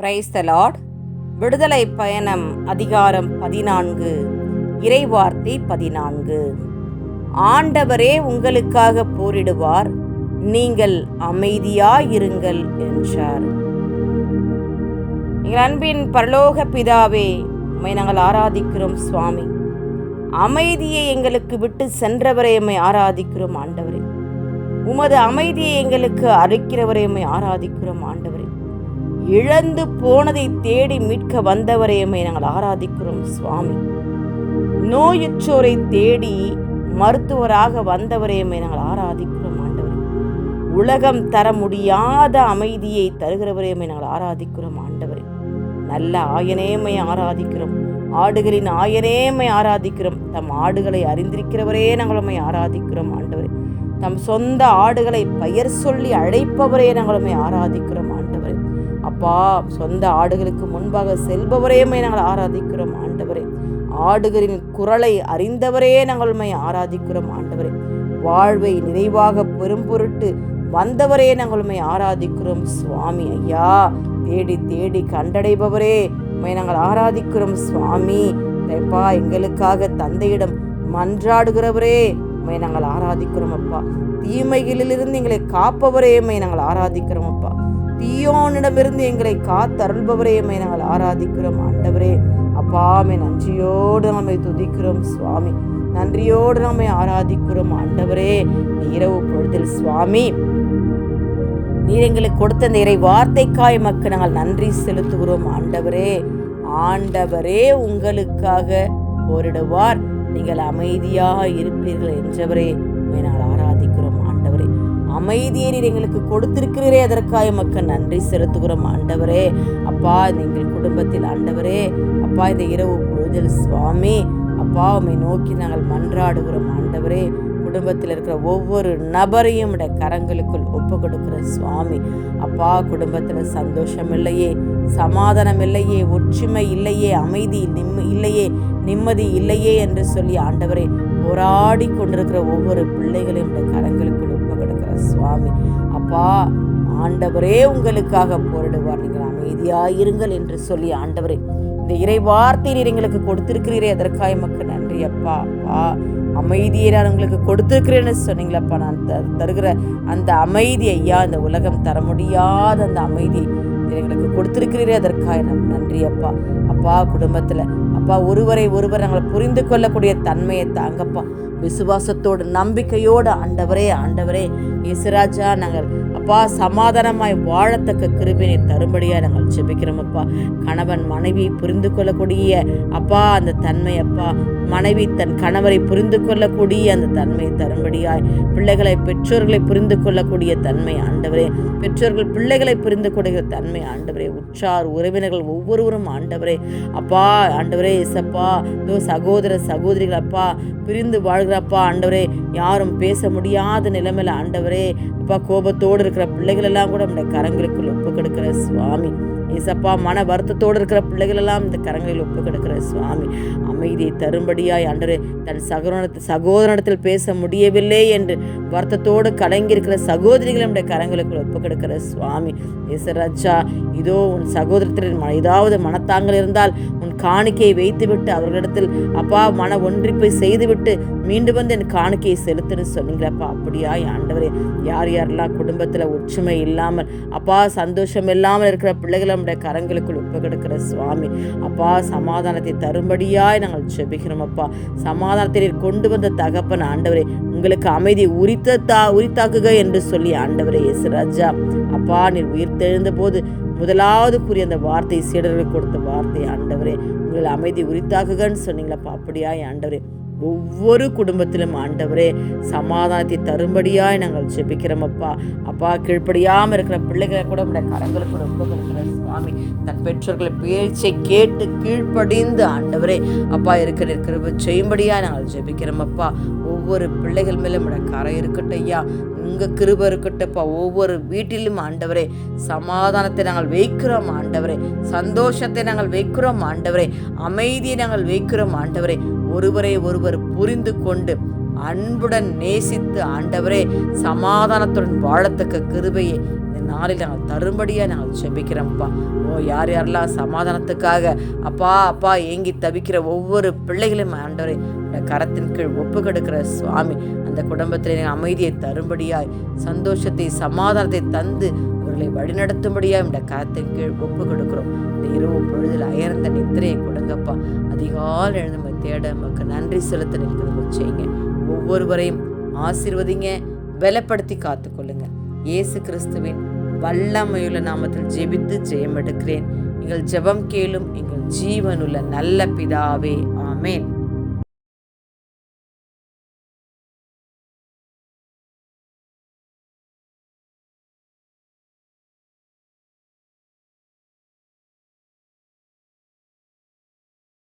Praise the Lord விடுதலை பயணம் அதிகாரம் பதினான்கு இறைவார்த்தை பதினான்கு. ஆண்டவரே உங்களுக்காக போரிடுவார் நீங்கள் அமைதியாயிருங்கள் என்றார். எங்கள் அன்பின் பரலோக பிதாவே உம்மை நாங்கள் ஆராதிக்கிறோம் சுவாமி. அமைதியை எங்களுக்கு விட்டு சென்றவரை எம்மை ஆராதிக்கிறோம் ஆண்டவரே. உமது அமைதியை எங்களுக்கு அழைக்கிறவரை எம்மை ஆராதிக்கிறோம் ஆண்டவரே. இழந்து போனதை தேடி மீட்க வந்தவரையுமே நாங்கள் ஆராதிக்கிறோம் சுவாமி. நோயுற்றோரை தேடி மருத்துவராக வந்தவரையுமே நாங்கள் ஆராதிக்கிறோம் ஆண்டவர். உலகம் தர முடியாத அமைதியை தருகிறவரையுமே நாங்கள் ஆராதிக்கிறோம் ஆண்டவர். நல்ல ஆயனேமை ஆராதிக்கிறோம் ஆடுகளின் ஆயனேமை ஆராதிக்கிறோம் தம் ஆடுகளை அறிந்திருக்கிறவரே நாங்கள் ஆராதிக்கிறோம் ஆண்டவர். தம் சொந்த ஆடுகளை பெயர் சொல்லி அழைப்பவரே நாங்கள் ஆராதிக்கிறோம் அப்பா சொந்த ஆடுகளுக்கு முன்பாக செல்பவரையுமே நாங்கள் ஆராதிக்கிறோம் ஆண்டவரே. ஆடுகளின் குரலை அறிந்தவரே நாங்கள் உண்மை ஆராதிக்கிறோம் ஆண்டவரே. வாழ்வை நிறைவாக பெரும் பொருட்டு வந்தவரே நாங்கள் உண்மை ஆராதிக்கிறோம் சுவாமி ஐயா. தேடி தேடி கண்டடைபவரே உம்மை நாங்கள் ஆராதிக்கிறோம் சுவாமி. அப்பா எங்களுக்காக தந்தையிடம் மன்றாடுகிறவரே உம்மை நாங்கள் ஆராதிக்கிறோம் அப்பா. தீமைகளிலிருந்து எங்களை காப்பவரே உண்மை நாங்கள் ஆராதிக்கிறோம் அப்பா. தீயோனிடமிருந்து எங்களை காத்தருள்பவரே எம்மை நாங்கள் ஆராதிக்கிறோம். ஆண்டவரே அப்பாமே நன்றியோடு நம்மை துதிக்கிறோம் சுவாமி. நன்றியோடு நம்மை ஆராதிக்கிறோம் ஆண்டவரே. இரவு பொழுதில் சுவாமி. நீர் எங்களுக்கு கொடுத்த இந்த இறை வார்த்தைக்காய் மக்கள் நாங்கள் நன்றி செலுத்துகிறோம் ஆண்டவரே. ஆண்டவரே உங்களுக்காக போரிடுவார். நீங்கள் அமைதியாக இருப்பீர்கள் என்றவரே நாங்கள் ஆரா அமைதியை நீர் எங்களுக்கு கொடுத்திருக்கிறீரே. அதற்காக மக்கள் நன்றி செலுத்துகிறோம் ஆண்டவரே. அப்பா எங்கள் குடும்பத்தில் ஆண்டவரே. அப்பா இந்த இரவு பொழுதில் சுவாமி அப்பா உம்மை நோக்கி நாங்கள் மன்றாடுகிறோம் ஆண்டவரே. குடும்பத்தில் இருக்கிற ஒவ்வொரு நபரையும் உடைய கரங்களுக்குள் ஒப்பு கொடுக்கிற சுவாமி. அப்பா குடும்பத்தில் சந்தோஷம் இல்லையே சமாதானம் இல்லையே ஒற்றுமை இல்லையே அமைதி நிம்ம இல்லையே நிம்மதி இல்லையே என்று சொல்லி ஆண்டவரை போராடி கொண்டிருக்கிற ஒவ்வொரு பிள்ளைகளையும் உடைய கரங்களுக்குள் ஒப்பு கொடுக்கிற சுவாமி. அப்பா ஆண்டவரே உங்களுக்காக போரிடுவார். நீங்கள் அமைதியாக இருங்கள் என்று சொல்லி ஆண்டவரே இந்த இறை வார்த்தையில் எங்களுக்கு கொடுத்திருக்கிறீரே. அதற்காக எமக்கு நன்றி அப்பா. அப்பா அமைதியை நான் உங்களுக்கு கொடுத்துருக்கிறேன்னு சொன்னீங்களப்பா நான் த தருகிற அந்த அமைதி ஐயா இந்த உலகம் தர முடியாத அந்த அமைதி எங்களுக்கு கொடுத்துருக்கிறீரே. அதற்காக நான் நன்றி அப்பா. அப்பா குடும்பத்தில் அப்பா ஒருவரை ஒருவர் நாங்கள் புரிந்து கொள்ளக்கூடிய தன்மையை தாங்கப்பா. விசுவாசத்தோடு நம்பிக்கையோடு ஆண்டவரே ஆண்டவரே இசுராஜா நாங்கள் அப்பா சமாதானமாய் வாழத்தக்க கிருபினை தரும்படியாக நாங்கள் ஜெபிக்கிறோம் அப்பா. கணவன் மனைவியை புரிந்து கொள்ளக்கூடிய அப்பா அந்த தன்மை அப்பா. மனைவி தன் கணவரை புரிந்து கொள்ளக்கூடிய அந்த தன்மையை தரும்படியாய். பிள்ளைகளை பெற்றோர்களை புரிந்து கொள்ளக்கூடிய தன்மை ஆண்டவரே. பெற்றோர்கள் பிள்ளைகளை புரிந்து கொள்கிற தன்மை ஆண்டவரே. உற்றார் உறவினர்கள் ஒவ்வொருவரும் ஆண்டவரே. அப்பா ஆண்டவரே இசப்பா இதோ சகோதர சகோதரிகள் அப்பா. பிரிந்து வாழ்கிறப்பா ஆண்டவரே. யாரும் பேச முடியாத நிலைமையில ஆண்டவரே. அப்பா கோபத்தோடு இருக்கிற பிள்ளைகள் எல்லாம் கூட நம்முடைய கரங்களுக்குள் ஒப்பு கொடுக்கிற சுவாமி. ஏசப்பா மன வருத்தத்தோடு இருக்கிற பிள்ளைகளெல்லாம் இந்த கரங்களில் ஒப்பு கிடக்கிற சுவாமி. அமைதியை தரும்படியாய் அன்று தன் சகோதரத்து சகோதரத்தில் பேச முடியவில்லை என்று வருத்தத்தோடு கலங்கியிருக்கிற சகோதரிகள் நம்முடைய கரங்களுக்குள் ஒப்பு கிடக்கிற சுவாமி. ஏசராஜா இதோ உன் சகோதரத்தில் ஏதாவது மனத்தாங்கள் இருந்தால் உன் காணிக்கையை வைத்துவிட்டு அவர்களிடத்தில் அப்பா மன ஒன்றிப்பை செய்துவிட்டு மீண்டும் வந்து என் காணிக்கையை செலுத்துன்னு சொன்னீங்களப்பா. அப்படியாய் ஆண்டவரே யார் யாரெல்லாம் குடும்பத்தில் ஒற்றுமை இல்லாமல் அப்பா சந்தோஷம் இல்லாமல் இருக்கிற பிள்ளைகளை நம்முடைய கரங்களுக்குள் ஒப்பு சுவாமி. அப்பா சமாதானத்தை தரும்படியாய் நாங்கள் ஜெபிக்கிறோம் அப்பா. சமாதானத்தை நீர் கொண்டு வந்த தகப்பன் ஆண்டவரே உங்களுக்கு அமைதி உரித்த தா உரித்தாக்குக என்று சொல்லி ஆண்டவரே எஸ் ராஜா. அப்பா நீர் உயிர் தெழுந்த போது முதலாவது கூறிய அந்த வார்த்தை சீடர்கள் கொடுத்த வார்த்தை ஆண்டவரே உங்களை அமைதி உரித்தாக்குகன்னு சொன்னீங்களப்பா அப்படியாய் ஆண்டவரே ஒவ்வொரு குடும்பத்திலும் ஆண்டவரே சமாதானத்தை தரும்படியாய் நாங்கள் ஜெபிக்கிறோம் அப்பா. அப்பா கீழ்ப்படியாமல் இருக்கிற பிள்ளைகளை கூட நம்முடைய கரங்களுக்கு ரொம்ப சுவாமி தன் பெற்றோர்களை பேச்சை கேட்டு கீழ்ப்படிந்து ஆண்டவரே அப்பா இருக்கிற கிருப செய்யும்படியா நாங்கள் ஜெபிக்கிறோம் அப்பா. ஒவ்வொரு பிள்ளைகள் மேலும் கரை இருக்கட்டும் ஐயா. உங்கள் கிருப இருக்கட்டும்ப்பா ஒவ்வொரு வீட்டிலும் ஆண்டவரே சமாதானத்தை நாங்கள் வைக்கிறோம் ஆண்டவரே. சந்தோஷத்தை நாங்கள் வைக்கிறோம் ஆண்டவரே. அமைதியை நாங்கள் வைக்கிறோம் ஆண்டவரே. ஒருவரை ஒருவர் புரிந்து கொண்டு அன்புடன் நேசித்து ஆண்டவரே சமாதானத்துடன் வாழத்தக்க கிருபையை இந்த நாளில் நாங்கள் தரும்படியாக நாங்கள் செபிக்கிறோம்ப்பா ஓ யார் யாரெல்லாம் சமாதானத்துக்காக அப்பா அப்பா ஏங்கி தவிக்கிற ஒவ்வொரு பிள்ளைகளையும் ஆண்டவரே இந்த கரத்தின் கீழ் ஒப்பு கெடுக்கிற சுவாமி அந்த குடும்பத்தில் நீங்கள் அமைதியை தரும்படியாய் சந்தோஷத்தை சமாதானத்தை தந்து அவர்களை வழிநடத்தும்படியாக இந்த கரத்தின் கீழ் ஒப்பு கொடுக்கிறோம். இந்த இரவு பொழுதில் அயர்ந்த நித்திரையை கொடுங்கப்பா. அதிகாலை எழுந்து தேட நமக்கு நன்றி செலுத்த நிற்கிறது செய்யுங்க. ஒவ்வொருவரையும் ஆசிர்வதிங்க பலப்படுத்தி காத்துக்கொள்ளுங்க. இயேசு கிறிஸ்துவின் வல்லமையுள்ள நாமத்தில் ஜெபித்து ஜெயம் எடுக்கிறேன் எங்கள் ஜெபம் கேளும் எங்கள் ஜீவனுள்ள நல்ல பிதாவே ஆமேன்.